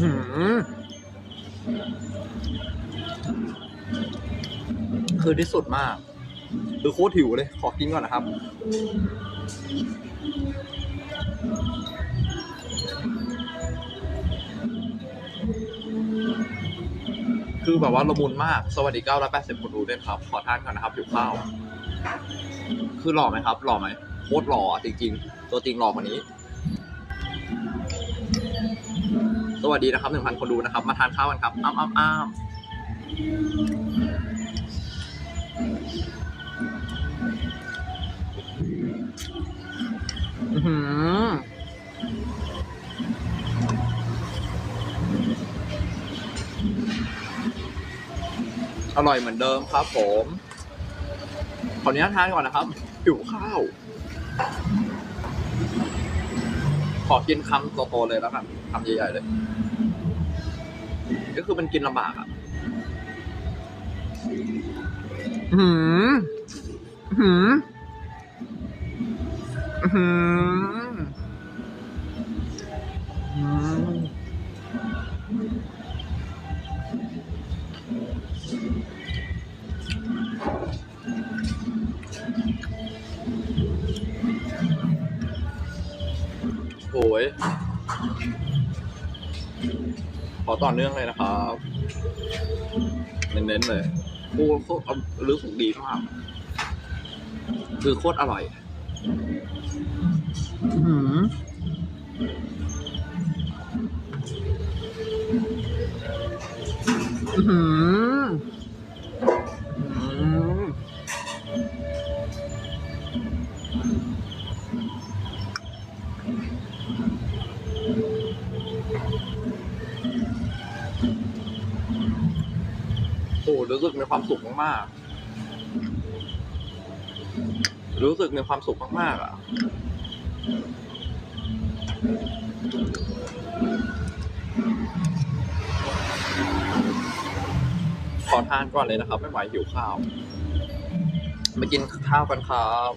หืมคือที่สุดมาก คือโคตรหิวเลย ขอกินก่อนนะครับ คือแบบว่าละมุนมาก สวัสดี980คนดูด้วยครับ ขอทานก่อนนะครับหิวข้าว คือหล่อไหมครับ หล่อไหมโคตรหล่อจริงๆ ตัวจริงหล่อกว่านี้ สวัสดีนะครับ1,000คนดูนะครับ มาทานข้าวกันครับ อ้ามอ้ามอ้ามอื้อหือ อร่อยเหมือนเดิมครับผมขออนุญาตทานก่อนนะครับหิวข้าว ขอกินคำโตๆเลยแล้วกันคำใหญ่ๆเลย ก็คือมันกินลำบากอะอื้อหืมหืมหืมหืม โอ้ยขอต่อเนื่องเลยนะครับเน้นๆเลยโอ้โคตรรู้สึกดีมากคือโคตรอร่อยอื้อหืออื้ มากๆ รู้สึกมีความสุขมาก ๆ อะ ขอทานก่อนเลยนะครับ ไม่ไหวหิวข้าว มากินข้าวกันครับ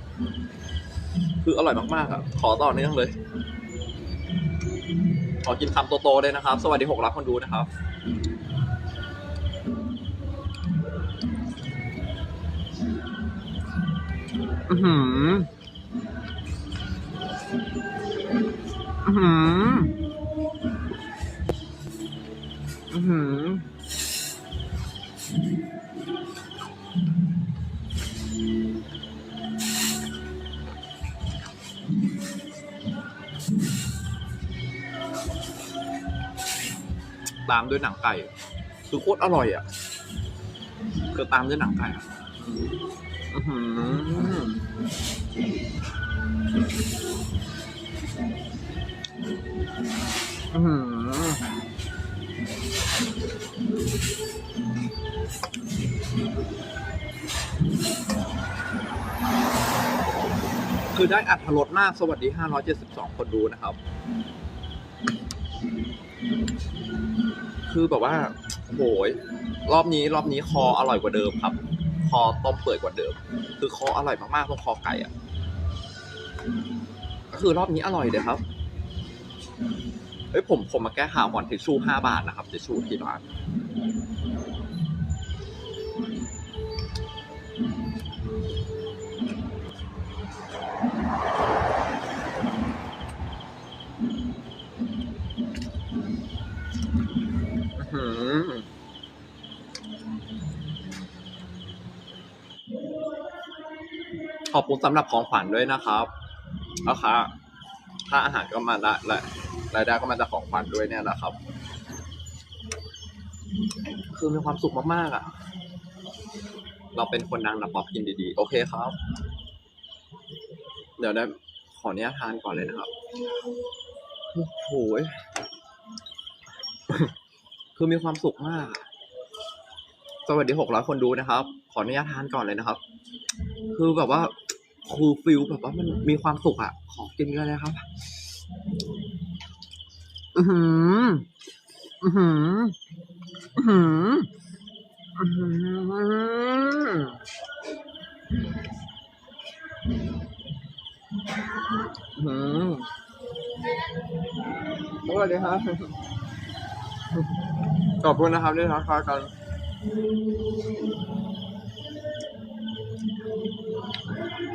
คืออร่อยมาก ๆ อะ ขอต่อเนื่องเลย ขอกินคำโต ๆ เลยนะครับ สวัสดีหกรักคนดูนะครับ หือหือหือตามด้วยหนังไก่ คือโคตรอร่อยอะ คือตามด้วยหนังไก่ อะอือหืออือหือคือได้อัตรสมากสวัสดี 572 คนดูนะครับ คือแบบว่าโหยรอบนี้รอบนี้คออร่อยกว่าเดิมครับ คอต้มเปื่อยกว่าเดิม คือคออร่อยมากๆตรงคอไก่อะก็คือรอบนี้อร่อยเลยครับเฮ้ยผมผมมาแก้ข่าวก่อนทิชชู่ห้าบาทนะครับทิชชู่ที่ร้าน ขอบคุณสำหรับของขวัญด้วยนะครับแล้วค่ะค่าอาหารก็มาละและรายได้ก็มาจากของขวัญด้วยเนี่ยแหละครับ คือมีความสุขมากๆอะ เราเป็นคนดังนะป๊อปกินดีๆ โอเคครับ เดี๋ยวได้ขออนุญาตทานก่อนเลยนะครับโอ้โหคือมีความสุขมาก สวัสดีหกร้อยคนดูนะครับ ขออนุญาตทานก่อนเลยนะครับ คือแบบว่า คือฟิลแบบว่ามันมีความสุขอะขอกินกันเลยครับ อือหือ อือหือ อือหือ อือหืออื้อหือสวัสดีครับขอบคุณนะครับที่ทักทายกัน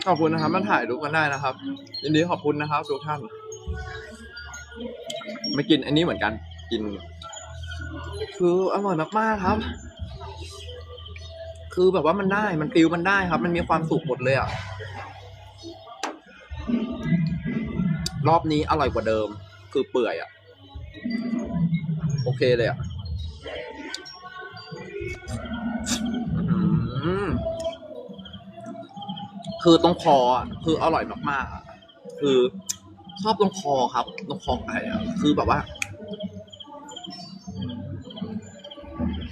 ขอบคุณนะครับมาถ่ายรูปกันได้นะครับ ยินดีขอบคุณนะครับทุกท่านไม่กินอันนี้เหมือนกันกิน คืออร่อยมากๆครับ คือแบบว่ามันได้มันฟิลมันได้ครับ มันมีความสุขหมดเลยอะรอบนี้อร่อยกว่าเดิม คือเปื่อยอะโอเคเลยอะอื้อหือ คือตรงคอคืออร่อยมากๆคือชอบตรงคอครับตรงคอไก่อะคือแบบว่า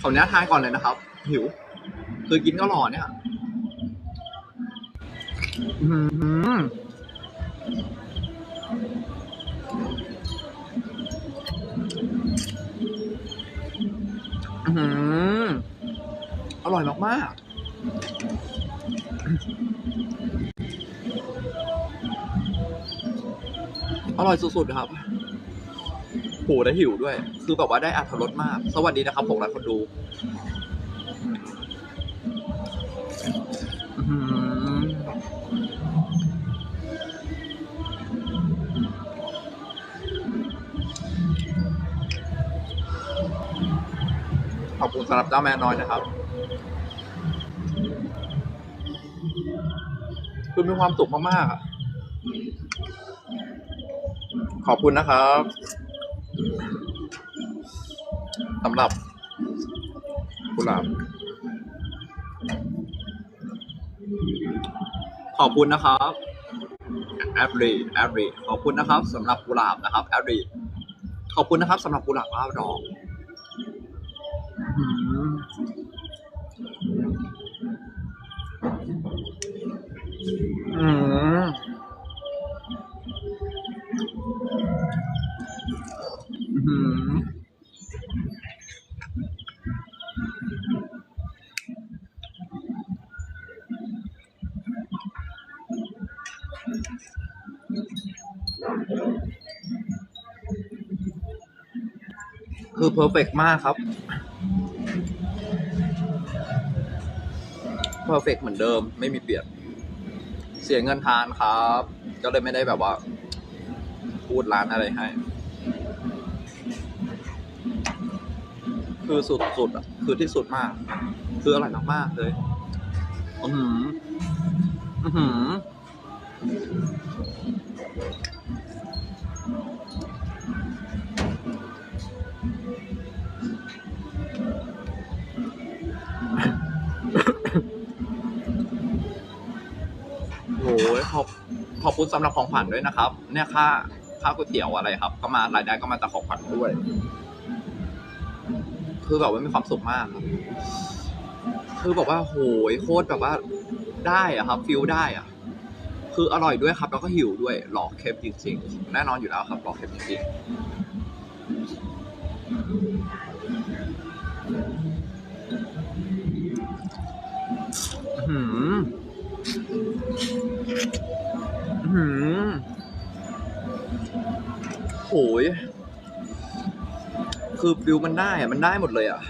ขออนุญาตทานก่อนเลยนะครับ หิว คือกินก็หล่อเนี่ยอื้อหืออื้อหืออร่อยมากๆ อร่อยสุดๆครับโหได้หิวด้วย คือแบบว่าได้อัตรสมาก สวัสดีนะครับผมรักคนดูขอบคุณสำหรับเจ้าแม่น้อยนะครับ คือมีความสุขมากๆอะ ขอบคุณนะครับสำหรับกุหลาบขอบคุณนะครับแอดรีแอดรีขอบคุณนะครับสำหรับกุหลาบนะครับแอดรีขอบคุณนะครับสำหรับกุหลาบว่าดอกอื้อหืออืม คือเพอร์เฟกมากครับเพอร์เฟกเหมือนเดิมไม่มีเปลี่ยน เสียเงินทานครับ ก็เลยไม่ได้แบบว่า พูดร้านอะไรให้ คือสุดสุดอะ คือที่สุดมาก คืออร่อยมากๆเลย อือหืออื คุณสำหรับของขวัญด้วยนะครับ เนี่ยค่าค่าก๋วยเตี๋ยวอะไรครับ ก็มารายได้ก็มาจากของขวัญด้วย คือแบบว่ามีความสุขมากครับคือบอกว่าโหยโคตรแบบว่าได้อะครับฟิลได้อะคืออร่อยด้วยครับ แล้วก็หิวด้วยหลอกเค็มจริงๆแน่นอนอยู่แล้วครับหลอกเค็มจริงๆ คือฟิลมันได้อะมันได้หมดเลยอะ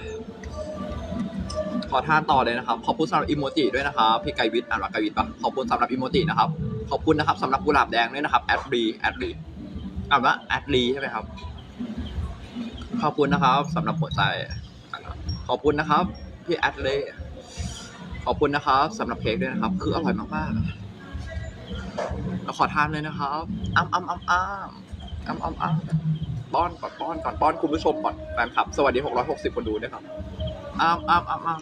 ขอทานต่อเลยนะครับ ขอบคุณสำหรับอิโมจิด้วยนะครับพี่ไกวิทอ่านว่าไกวิทปะขอบคุณสำหรับอิโมจินะครับ ขอบคุณนะครับสำหรับกุหลาบแดงด้วยนะครับแอดรีแอดรีอ่านว่าแอดรีใช่ไหมครับ ขอบคุณนะครับสำหรับหัวใจขอบคุณนะครับพี่แอดเลยขอบคุณนะครับสำหรับเค้กด้วยนะครับ คืออร่อยมากๆขอทานเลยนะครับอ้ำอ้ำอ้ำอ้ำอ้ำอ้ำอ้ำ ป้อนก่อนป้อนก่อนป้อนคุณผู้ชมก่อนแฟนคลับ สวัสดี 660 คนดูด้วยครับอ้ำอ้ำอ้ำอ้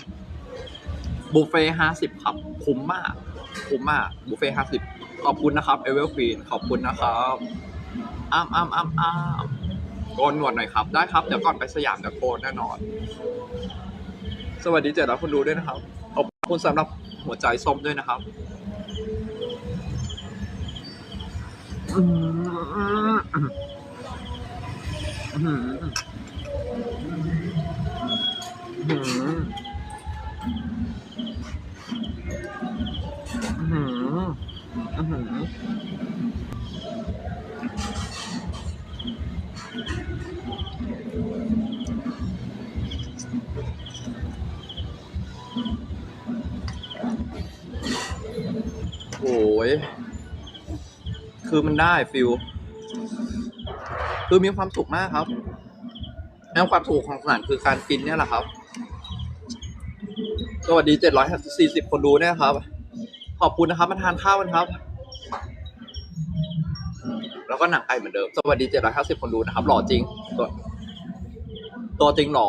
ำบุฟเฟ่ห้าสิบครับ คุ้มมาก คุ้มมาก บุฟเฟ่ห้าสิบขอบคุณนะครับเอเวลควีนขอบคุณนะครับอ้ำอ้ำอ้ำอ้ำโกนหนวดหน่อยครับ ได้ครับ เดี๋ยวก่อนไปสยามเดี๋ยวโกนแน่นอน สวัสดีเจ็ดร้อยคนดูด้วยนะครับ ขอบคุณสำหรับหัวใจส้มด้วยนะครับอืม โอ้ย คือมันได้ฟิล คือมีความสุขมากครับแล้วความสุขของสนานคือการกินเนี่ยแหละครับ สวัสดีเจ็ดร้อยสี่สิบคนดูเนี่ยครับ ขอบคุณนะครับมาทานข้าวกันครับ แล้วก็หนังไก่เหมือนเดิม สวัสดีเจ็ดร้อยห้าสิบคนดูนะครับ หล่อจริง ตัวตัวจริงหล่อ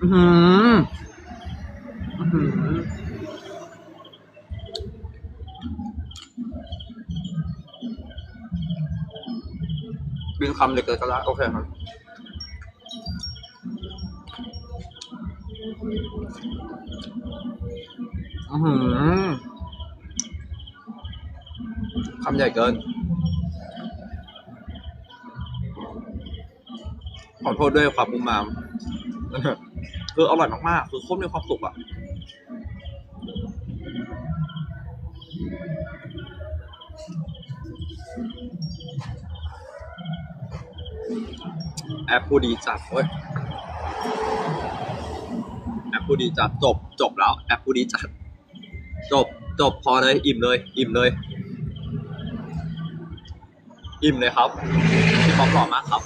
อือหืออื อหือบินคำเล็กเลยก็ได้โอเคครับอือหือคำใหญ่เกิน ขอโทษด้วยความมุมมามคืออร่อยมากๆ คือโคตรมีความสุขอะ แอปผู้ดีจัดเว้ยแอปผู้ดีจัดจบจบแล้ว แอปผู้ดีจัด จบจบพอเลยอิ่มเลย อิ่มเลย อิ่มเลยครับพี่ป๊อปหล่อมากครับ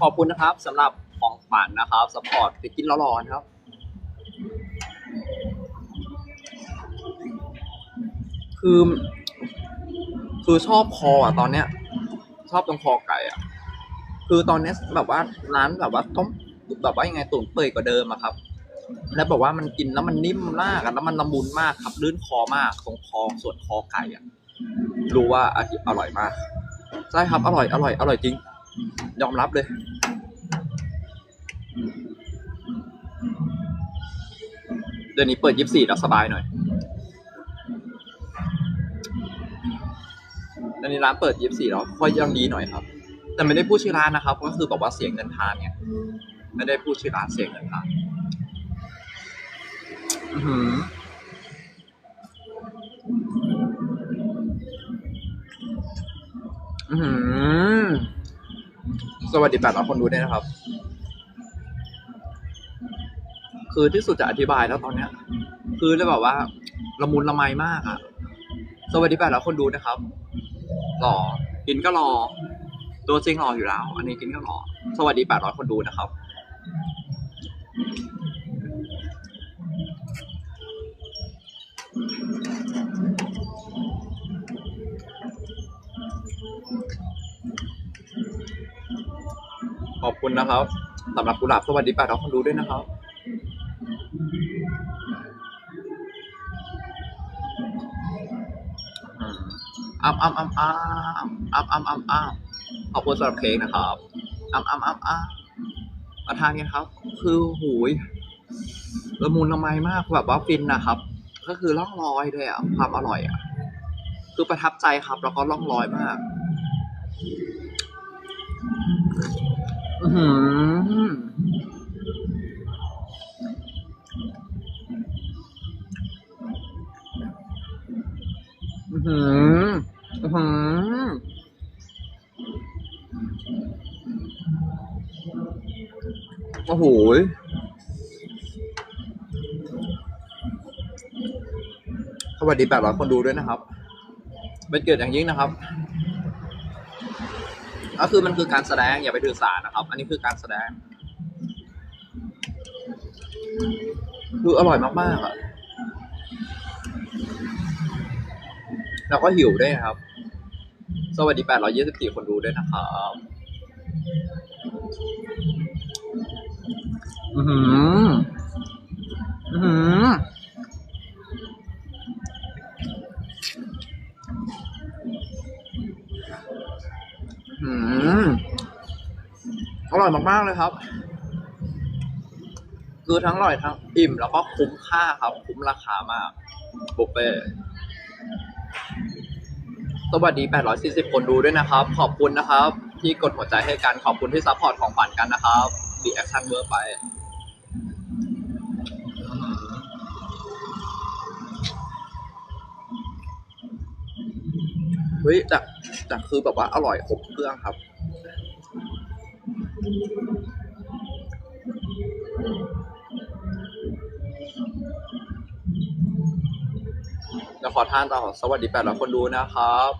ขอบคุณนะครับสำหรับของขวัญนะครับสปอร์ตไปกินร้อนๆครับคือ คือชอบคออะตอนเนี้ย ชอบตรงคอไก่อะ คือตอนนี้แบบว่าร้านแบบว่าต้มแบบว่ายังไงตุ๋นเปื่อยกว่าเดิมอะครับ แล้วบอกว่ามันกินแล้วมันนิ่มมากแล้วมันละมุนมากครับลื่นคอมากตรงคอส่วนคอไก่อะ รู้ว่าอธิอร่อยมากใช่ครับอร่อยอร่อยอร่อยจริง ยอมรับเลยเดือนนี้เปิดยี่สิบสี่แล้วสบายหน่อย นนี้ร้านเปิดยี่สิบสี่แล้วค่อยยังดีหน่อยครับ แต่ไม่ได้พูดชื่อร้านนะครับ ก็คือบอกว่าเสียงเงินทานเนี่ยไม่ได้พูดชื่อร้านเสียงเงินทานอือหือสวัสดีแปดร้อยคนดูด้วยนะครับ คือที่สุดจะอธิบายแล้วตอนเนี้ย คือจะแบบว่าละมุนละไมมากอะสวัสดีแปดร้อยคนดูนะครับ หล่อกินก็รอตัวจริงหล่ออยู่แล้ว อันนี้กินก็หล่อสวัสดีแปดร้อยคนดูนะครับขอบคุณนะครับสำหรับกุหลาบสวัสดีแปดร้อยคนดูด้วยนะครับ อ้ำอ้ำอ้ำอ้ำอ้ำอ้ำอ้ำอ้ำขอบคุณสำหรับเค้กนะครับอ้ำอ้ำอ้ำอ้ำมาทานกันครับ คือหูยละมุนละไมมากแบบว่าฟินนะครับ ก็คือล่องลอยเลยอะความอร่อยอะคือประทับใจครับแล้วก็ล่องลอยมากอือหืออือหืออือหือโอ้โหย สวัสดีแปดร้อยคนดูด้วยนะครับ เป็นเกียรติอย่างยิ่งนะครับ ก็คือมันคือการแสดงอย่าไปถือสานะครับ อันนี้คือการแสดง คืออร่อยมากๆอะแล้วก็หิวด้วยครับ สวัสดี824คนดูด้วยนะครับ อือหือ อือหืออืมอร่อยมากๆเลยครับ คือทั้งอร่อยทั้งอิ่มแล้วก็คุ้มค่าครับ คุ้มราคามากบุฟเฟ่ต์สวัสดี 840 คนดูด้วยนะครับ ขอบคุณนะครับ ที่กดหัวใจให้กัน ขอบคุณที่ซัพพอร์ตของขวัญกันนะครับดีแอคชั่นเวอร์ไป เฮ้ยแต่แต่คือแบบว่าอร่อยครบเครื่องครับเดี๋ยวขอทานต่อสวัสดีแปดร้อยคนดูนะครับ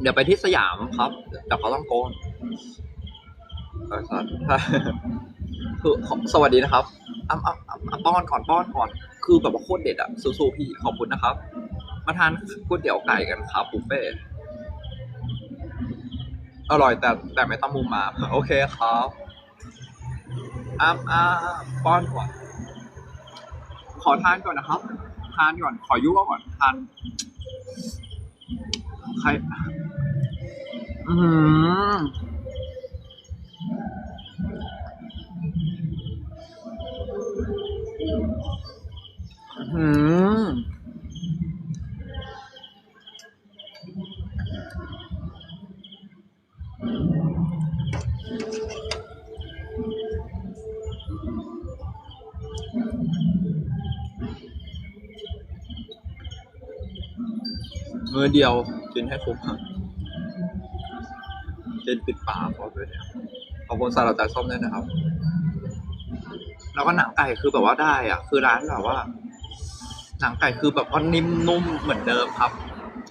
เดี๋ยวไปที่สยามครับ แต่เขาต้องโกนเอสัตว์คือสวัสดีนะครับอ้ำอ้ำอ้ำอ้ำป้อนก่อนป้อนก่อน คือแบบว่าโคตรเด็ดอะสู้ๆพี่ขอบคุณนะครับ มาทานก๋วยเตี๋ยวไก่กันครับบุฟเฟ่อร่อยแต่แต่ไม่ต้องมุมมา โอเคครับอ้ำอ้ำป้อนก่อน ขอทานก่อนนะครับ ทานก่อน ขอยุ่ก่อน ทาน ใคร อือหืออื้อหือมือ เดียวกินให้คุ้มครับกินปิดปากพอเลยเนี่ยขอบคุณสาหรับจาส้มด้วยนะครับ แล้วก็หนังไก่คือแบบว่าได้อะ คือร้านแบบว่า หนังไก่คือแบบว่านิ่มนุ่มเหมือนเดิมครับ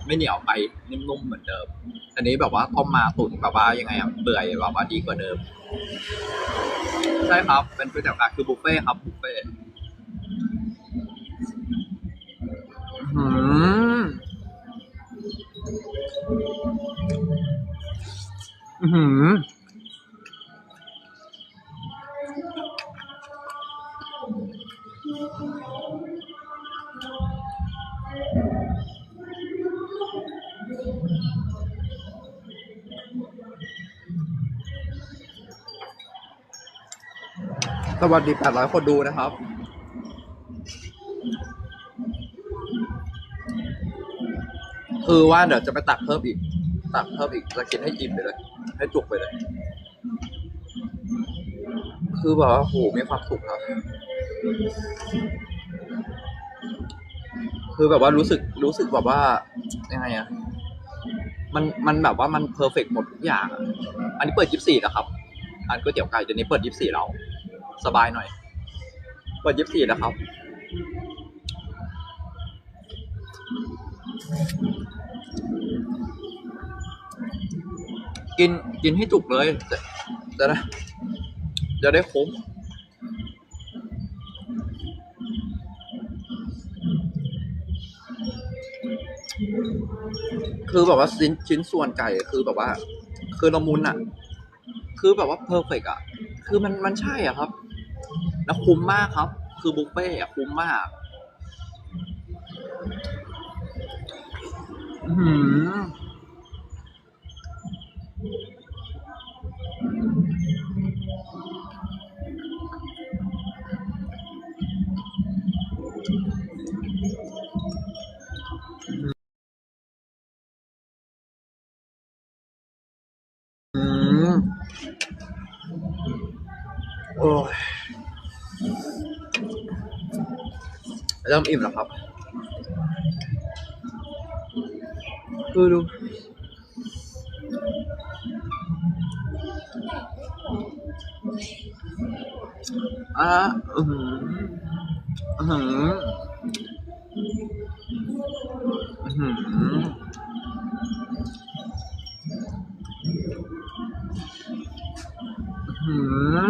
ไม่เหนียวไปนิ่มนุ่มเหมือนเดิม อันนี้แบบว่าต้มมาตุ๋นแบบว่ายังไงอะเปื่อยแบบว่าดีกว่าเดิมใช่ครับ เป็นก๋วยเตี๋ยวไก่คือบุฟเฟ่ต์ครับบุฟเฟ่ต์อื้อหืออื้อ หือสวัสดี 800 คนดูนะครับ คือว่าเดี๋ยวจะไปตักเพิ่มอีก ตักเพิ่มอีกจะกินให้อิ่มไปเลย ให้จุกไปเลย คือแบบว่าโหมีความสุขครับ คือแบบว่ารู้สึกรู้สึกแบบว่ายังไงอะมันมันแบบว่ามันเพอร์เฟกหมดทุกอย่างอะอันนี้เปิด24แล้วครับอันก๋วยเตี๋ยวไก่เดี๋ยวนี้เปิด24แล้วสบายหน่อย เปิด24แล้วครับ กินกินให้จุกเลยจะจะจะได้คุ้มคือแบบว่าชิ้นชิ้นส่วนไก่คือแบบว่า คือละมุนอะคือแบบว่าเพอร์เฟกอะคือมันมันใช่อะครับ แล้วคุ้มมากครับ คือบุฟเฟ่อะคุ้มมากอื้อหืออืม โอ้ยเริ่ มอิ่มแล้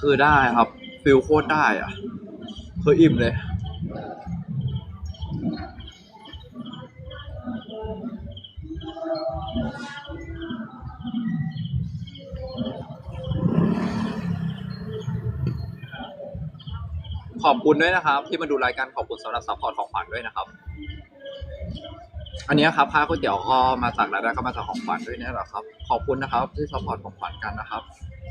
คือได้ครับฟิลโคตรได้อะคืออิ่มเลย ขอบคุณด้วยนะครับ ที่มาดูรายการขอบคุณสำหรับซัพพอร์ตของขวัญด้วยนะครับ อันนี้ครับค่าก๋วยเตี๋ยวก็มาจากรายได้ก็มาจากของขวัญด้วยเนี่ยแหละครับ ขอบคุณนะครับที่ซัพพอร์ตของขวัญกันนะครับ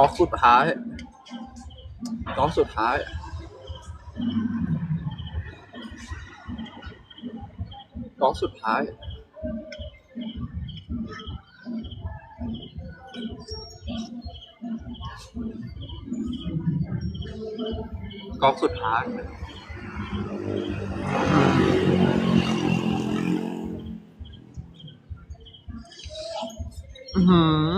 อล์ฟสุดท้ายกอล์ฟสุดท้าย กอล์ฟสุดท้าย กอล์ฟสุดท้ายอือหืออื้อ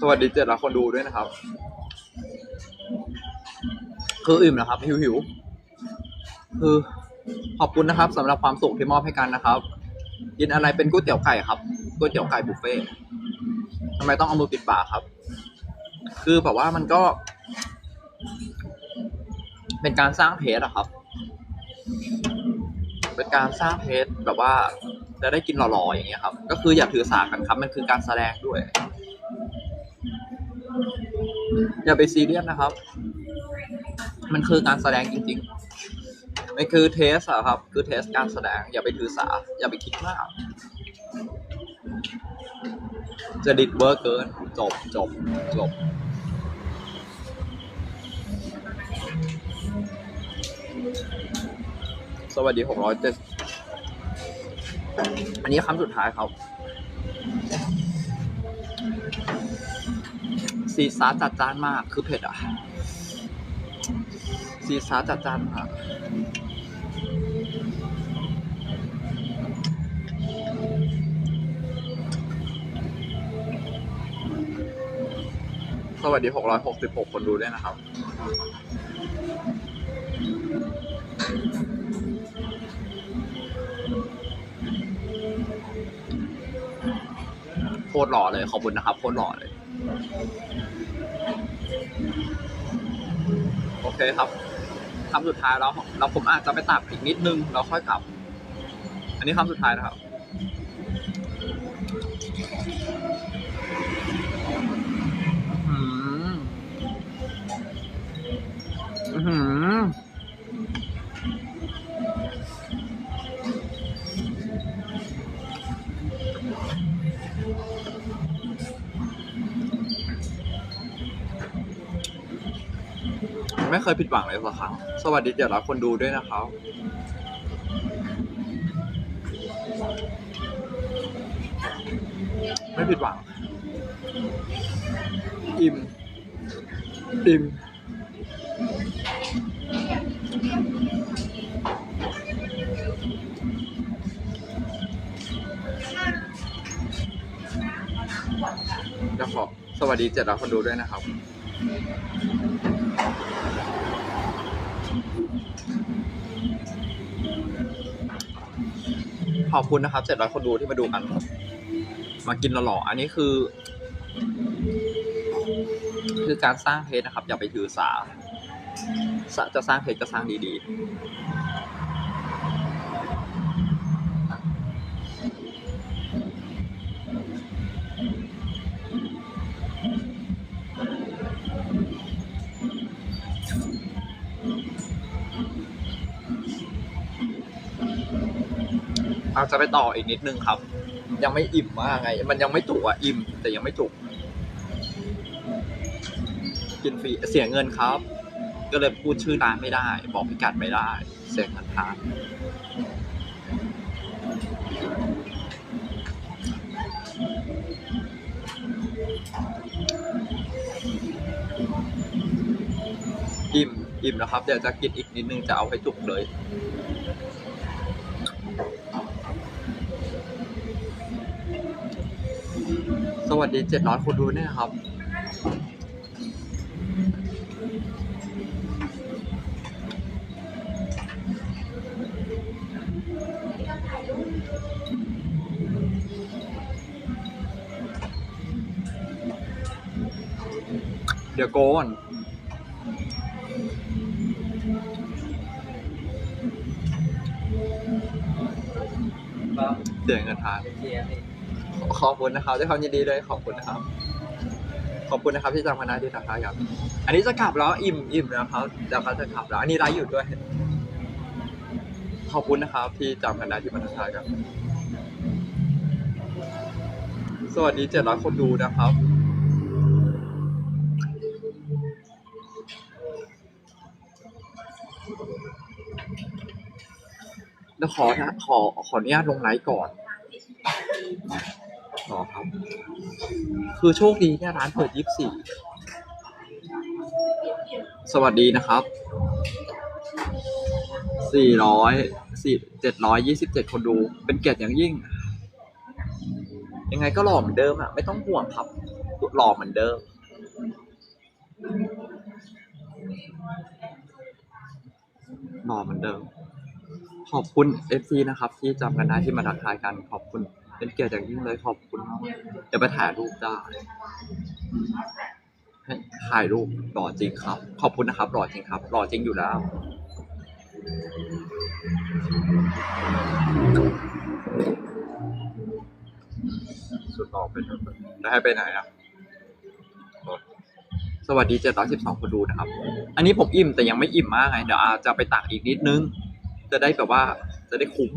สวัสดีเจ็ดละคนดูด้วยนะครับ คืออิ่มนะครับ หิวหิวคือขอบคุณนะครับสำหรับความสุขที่มอบให้กันนะครับกินอะไรเป็นก๋วยเตี๋ยวไก่ครับก๋วยเตี๋ยวไก่บุฟเฟ่ทำไมต้องเอามือปิดปากครับ คือแบบว่ามันก็ เป็นการสร้างเพจอะครับ เป็นการสร้างเพจแบบว่าจะได้กินหล่อๆอย่างเงี้ยครับ ก็คืออย่าถือสากันครับ มันคือการแสดงด้วย อย่าไปซีเรียสนะครับ มันคือการแสดงจริงๆมันคือเทสอะครับ คือเทสการแสดง อย่าไปถือสา อย่าไปคิดมาก จะดิดเวอร์เกิน จบจบจบสวัสดีหกร้อยเจ็ดอันนี้คำสุดท้ายครับ ซีซาจัดจ้านมาก คือเผ็ดอะ ซีซาจัดจ้านมากสวัสดี 666 คนดูด้วยนะครับ โคตรหล่อเลย ขอบคุณนะครับ โคตรหล่อเลย โอเคครับคำสุดท้ายแล้วเราผมอาจจะไปตัดอีกนิดนึงแล้วค่อยกลับ อันนี้คำสุดท้ายนะครับ ยผิดหวังเลยสักครั้ง สวัสดีเจ็ดร้อยคนดูด้วยนะครับไม่ผิดหวัง อิ่ม อิ่ม จะขอสวัสดีเจ็ดร้อยคนดูด้วยนะครับ ขอบคุณนะครับเจ็ดร้อยคนดูที่มาดูกัน มากินหล่อๆอันนี้คือ คือการสร้างเพจนะครับ อย่าไปถือสา จะสร้างเพจก็สร้างดีๆ อาจจะไปต่ออีกนิดนึงครับ ยังไม่อิ่มมากไง มันยังไม่ถูกอะอิ่ม แต่ยังไม่ถูกกินฟรีเสียเงินครับ ก็เลยพูดชื่อร้านไม่ได้ บอกพิกัดไม่ได้ เสียเงินครับอิ่มอิ่มนะครับเดี๋ยวจะกินอีกนิดนึงจะเอาให้จุกเลย สวัสดีเจ็ดร้อยคนดูเนี่ยครับ เดี๋ยวโกนครับเสียเงินทานเชียร์นี่ ขอบคุณนะครับด้วยความยินดีเลยขอบคุณนะครับ ขอบคุณนะครับที่จำคณะที่ทักทายครับ อันนี้จะกลับแล้วอิ่มอิ่มแล้วครับเดี๋ยวเขาจะกลับแล้วอันนี้ไลฟ์อยู่ด้วย ขอบคุณนะครับ ที่จำคณะที่มาทักทายครับ สวัสดีเจ็ดร้อยคนดูนะครับเดี๋ยวขอนะขอขออนุญาตลงไลฟ์ก่อน อครับ คือโชคดีเนี่ร้านเปิดยี่สิบสี่สวัสดีนะครับสี่ร้อยสี่เจ็ดร้อยยี่สิบเจ็ดคนดู เป็นเกียรติอย่างยิ่ง ยังไงก็หล่อเหมือนเดิมอะ ไม่ต้องห่วงครับ หล่อเหมือนเดิม หล่อเหมือนเดิม ขอบคุณ FC นะครับ ที่จำกันได้ที่มาทักทายกัน ขอบคุณ เป็นเกียรติอย่างยิ่งเลยขอบคุณมากเดี๋ยวไปถ่ายรูปได้ให้ถ่ายรูปหล่อจริงครับ ขอบคุณนะครับหล่อจริงครับหล่อจริงอยู่แล้ว สุดหล่อเป็นแล้วให้ไปไหนอะสวัสดี 712 คนดูนะครับ อันนี้ผมอิ่มแต่ยังไม่อิ่มมากไง เดี๋ยวอาจจะไปตักอีกนิดนึง จะได้แบบว่าจะได้คุ้ม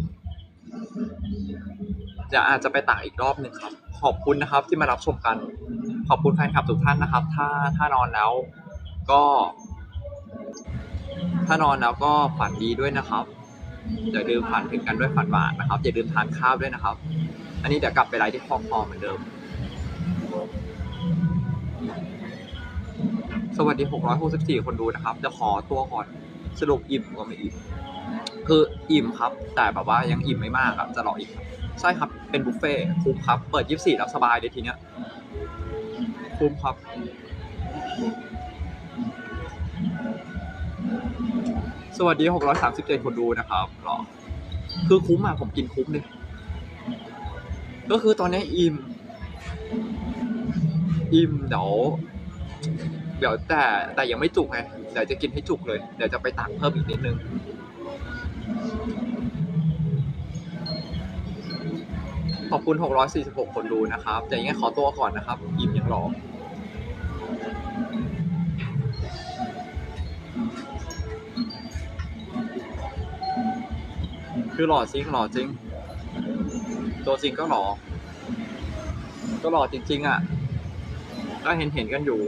เดี๋ยวอาจจะไปตักอีกรอบหนึ่งครับ ขอบคุณนะครับที่มารับชมกัน ขอบคุณแฟนคลับทุกท่านนะครับ ถ้าถ้านอนแล้ว ก็ ถ้านอนแล้วก็ฝันดีด้วยนะครับอย่าลืมฝันถึงกันด้วยฝันหวานนะครับอย่าลืมทานข้าวด้วยนะครับ อันนี้เดี๋ยวกลับไปไลฟ์ที่ห้องพอเหมือนเดิม สวัสดี 664 คนดูนะครับเดี๋ยวขอตัวก่อนสรุปอิ่มก็ไม่อิ่มคืออิ่มครับ แต่แบบว่ายังอิ่มไม่มากครับจะรออีกครับ ใช่ครับ เป็นบุฟเฟ่ต์คุ้มครับ เปิด 24 แล้วสบายเลยทีเนี้ย คุ้มครับ สวัสดี 637 คนดูนะครับหรอ คือคุ้มอะ ผมกินคุ้มเลยก็คือตอนนี้อิ่ม อิ่มเดี๋ยวเดี๋ยวแต่แต่ยังไม่จุกไง เดี๋ยวจะกินให้จุกเลย เดี๋ยวจะไปตักเพิ่มอีกนิดนึง ขอบคุณ 646 คนดูนะครับ แต่ยังไงขอตัวก่อนนะครับ ยิ้มยังรอคือหล่อจริงหล่อจริง ตัวจริงก็หล่อ ก็หล่อจริง ๆ อะ ก็เห็นเห็นกันอยู่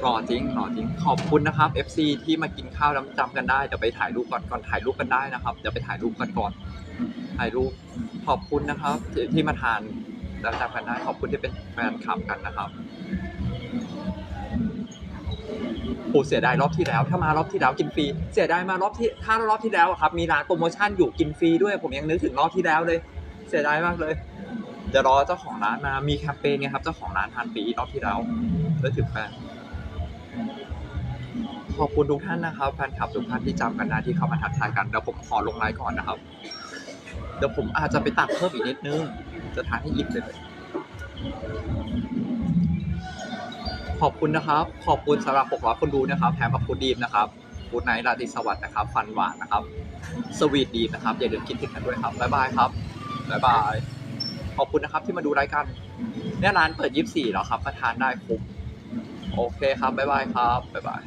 หล่อจริงหล่อจริง ขอบคุณนะครับ FC ที่มากินข้าวแล้วจำกันได้ เดี๋ยวไปถ่ายรูปก่อนก่อนถ่ายรูปกันได้นะครับ เดี๋ยวไปถ่ายรูปกันก่อน ถ่ายรูปขอบคุณนะครับที่ที่มาทานแล้วจำกันได้ขอบคุณที่เป็นแฟนคลับกันนะครับโหเสียดายรอบที่แล้ว ถ้ามารอบที่แล้วกินฟรีเสียดายมารอบที่ถ้ารอบที่แล้วอะครับ มีร้านโปรโมชั่นอยู่กินฟรีด้วย ผมยังนึกถึงรอบที่แล้วเลย เสียดายมากเลยเดี๋ยวรอเจ้าของร้านมามีแคมเปญไงครับเจ้าของร้านทานฟรีรอบที่แล้วแล้วถึงแฟนขอบคุณทุกท่านนะครับแฟนคลับทุกท่านที่จำกันได้ที่เข้ามาทักทายกันเดี๋ยวผมขอลงไลน์ก่อนนะครับ เดี๋ยวผมอาจจะไปตัดเพิ่มอีกนิดนึง จะทานให้อิ่มเลย ขอบคุณนะครับ ขอบคุณสำหรับ600คนดูนะครับแถมกับคุณดีมนะครับคุณไนท์ราตรีสวัสดิ์นะครับฟันหวานนะครับ สวีทดีมนะครับ อย่าลืมคิดถึงกันด้วยครับบ๊ายบายครับบ๊ายบาย ขอบคุณนะครับที่มาดูรายการเนี่ยร้านเปิด 24แล้วครับมาทานได้คุ้มโอเคครับบ๊ายบายครับบ๊ายบาย